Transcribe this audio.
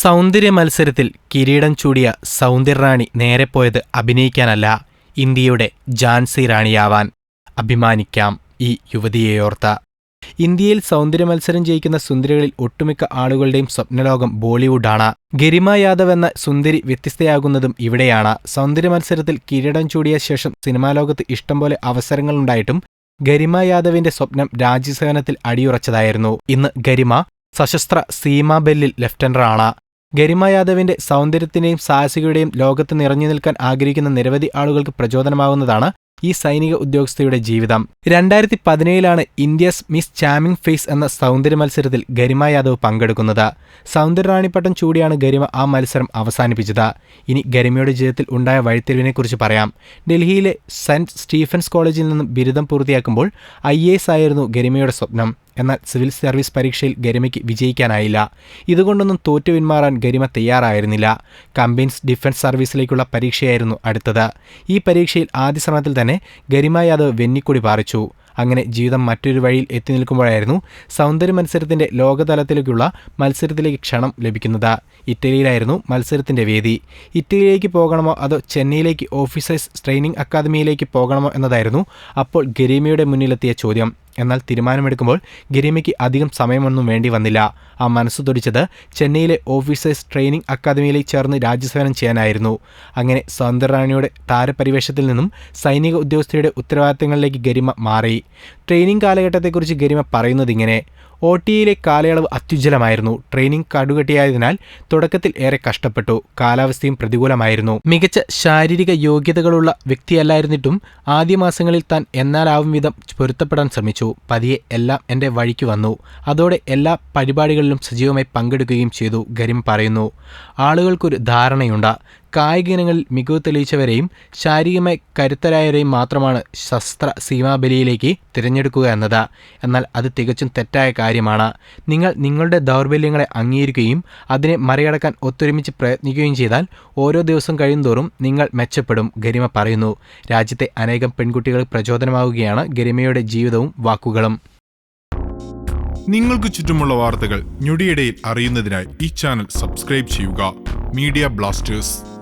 സൗന്ദര്യ മത്സരത്തിൽ കിരീടം ചൂടിയ സൗന്ദര്യറാണി നേരെ പോയത് അഭിനയിക്കാനല്ല ഇന്ത്യയുടെ ജാൻസി റാണിയാവാൻ. അഭിമാനിക്കാം ഈ യുവതിയെയോർത്ത ഇന്ത്യയിൽ സൗന്ദര്യ മത്സരം ജയിക്കുന്ന സുന്ദരികളിൽ ഒട്ടുമിക്ക ആളുകളുടെയും സ്വപ്നലോകം ബോളിവുഡാണ്. ഗരിമ യാദവ് എന്ന സുന്ദരി വ്യത്യസ്തയാകുന്നതും ഇവിടെയാണ്. സൗന്ദര്യ മത്സരത്തിൽ കിരീടം ചൂടിയ ശേഷം സിനിമാ ലോകത്ത് ഇഷ്ടംപോലെ അവസരങ്ങളുണ്ടായിട്ടും ഗരിമ യാദവിന്റെ സ്വപ്നം രാജ്യസേവനത്തിൽ അടിയുറച്ചതായിരുന്നു. ഇന്ന് ഗരിമ സശസ്ത്ര സീമാബെല്ലിൽ ലെഫ്റ്റനറാണ്. ഗരിമ യാദവിന്റെ സൗന്ദര്യത്തിന്റെയും സാഹസികയുടെയും ലോകത്ത് നിറഞ്ഞു നിൽക്കാൻ ആഗ്രഹിക്കുന്ന നിരവധി ആളുകൾക്ക് പ്രചോദനമാകുന്നതാണ് ഈ സൈനിക ഉദ്യോഗസ്ഥയുടെ ജീവിതം. രണ്ടായിരത്തി പതിനേഴിലാണ് ഇന്ത്യസ് മിസ് ചാമിംഗ് ഫേസ് എന്ന സൗന്ദര്യ മത്സരത്തിൽ ഗരിമ യാദവ് പങ്കെടുക്കുന്നത്. സൗന്ദര്യറാണിപ്പട്ടം ചൂടിയാണ് ഗരിമ ആ മത്സരം അവസാനിപ്പിച്ചത്. ഇനി ഗരിമയുടെ ജീവിതത്തിൽ ഉണ്ടായ വഴിത്തിരിവിനെക്കുറിച്ച് പറയാം. ഡൽഹിയിലെ സെന്റ് സ്റ്റീഫൻസ് കോളേജിൽ നിന്നും ബിരുദം പൂർത്തിയാക്കുമ്പോൾ ഐ ആയിരുന്നു ഗരിമയുടെ സ്വപ്നം. എന്നാൽ സിവിൽ സർവീസ് പരീക്ഷയിൽ ഗരിമയ്ക്ക് വിജയിക്കാനായില്ല. ഇതുകൊണ്ടൊന്നും തോറ്റു പിന്മാറാൻ ഗരിമ തയ്യാറായിരുന്നില്ല. കമ്പൈൻസ് ഡിഫൻസ് സർവീസിലേക്കുള്ള പരീക്ഷയായിരുന്നു അടുത്തത്. ഈ പരീക്ഷയിൽ ആദ്യ ശ്രമത്തിൽ തന്നെ ഗരിമ യാദവ് വെന്നിക്കൊടി പാറിച്ചു. അങ്ങനെ ജീവിതം മറ്റൊരു വഴിയിൽ എത്തി നിൽക്കുമ്പോഴായിരുന്നു സൗന്ദര്യ മത്സരത്തിന്റെ ലോകതലത്തിലേക്കുള്ള മത്സരത്തിലേക്ക് ക്ഷണം ലഭിക്കുന്നത്. ഇറ്റലിയിലായിരുന്നു മത്സരത്തിന്റെ വേദി. ഇറ്റലിയിലേക്ക് പോകണമോ അതോ ചെന്നൈയിലേക്ക് ഓഫീസേഴ്സ് ട്രെയിനിങ് അക്കാദമിയിലേക്ക് പോകണമോ എന്നതായിരുന്നു അപ്പോൾ ഗരീമയുടെ മുന്നിലെത്തിയ ചോദ്യം. എന്നാൽ തീരുമാനമെടുക്കുമ്പോൾ ഗരിമയ്ക്ക് അധികം സമയമൊന്നും വേണ്ടി വന്നില്ല. ആ മനസ്സ് തുടിച്ചത് ചെന്നൈയിലെ ഓഫീസേഴ്സ് ട്രെയിനിംഗ് അക്കാദമിയിലേക്ക് ചേർന്ന് രാജ്യസേവനം ചെയ്യാനായിരുന്നു. അങ്ങനെ സൗന്ദര്യറാണിയുടെ താരപരിവേഷത്തിൽ നിന്നും സൈനിക ഉദ്യോഗസ്ഥയുടെ ഉത്തരവാദിത്തങ്ങളിലേക്ക് ഗരിമ മാറി. ട്രെയിനിങ് കാലഘട്ടത്തെക്കുറിച്ച് ഗരിമ പറയുന്നത് ഇങ്ങനെ ഒ ടിയിലെ കാലയളവ് അത്യുജ്വലമായിരുന്നു. ട്രെയിനിങ് കടുകട്ടിയായതിനാൽ തുടക്കത്തിൽ ഏറെ കഷ്ടപ്പെട്ടു. കാലാവസ്ഥയും പ്രതികൂലമായിരുന്നു. മികച്ച ശാരീരിക യോഗ്യതകളുള്ള വ്യക്തിയല്ലായിരുന്നിട്ടും ആദ്യ മാസങ്ങളിൽ താൻ എന്നാലാവും വിധം പൊരുത്തപ്പെടാൻ ശ്രമിച്ചു. പതിയെ എല്ലാം എന്റെ വഴിക്ക് വന്നു. അതോടെ എല്ലാ പരിപാടികളിലും സജീവമായി പങ്കെടുക്കുകയും ചെയ്തു ഗരിം പറയുന്നു. ആളുകൾക്കൊരു ധാരണയുണ്ട്. കായിക ഇനങ്ങളിൽ മികവ് തെളിയിച്ചവരെയും ശാരീരികമായി കരുത്തരായവരെയും മാത്രമാണ് ശസ്ത്ര സീമാബലിയിലേക്ക് തിരഞ്ഞെടുക്കുക എന്നത്. എന്നാൽ അത് തികച്ചും തെറ്റായ കാര്യമാണ്. നിങ്ങൾ നിങ്ങളുടെ ദൗർബല്യങ്ങളെ അംഗീകരിക്കുകയും അതിനെ മറികടക്കാൻ ഒത്തൊരുമിച്ച് പ്രയത്നിക്കുകയും ചെയ്താൽ ഓരോ ദിവസം കഴിയുന്തോറും നിങ്ങൾ മെച്ചപ്പെടും ഗരിമ പറയുന്നു. രാജ്യത്തെ അനേകം പെൺകുട്ടികൾ പ്രചോദനമാവുകയാണ് ഗരിമയുടെ ജീവിതവും വാക്കുകളും. നിങ്ങൾക്ക് ചുറ്റുമുള്ള വാർത്തകൾ ഞൊടിയിടയിൽ അറിയുന്നതിനായി ഈ ചാനൽ സബ്സ്ക്രൈബ് ചെയ്യുക. Media blasters.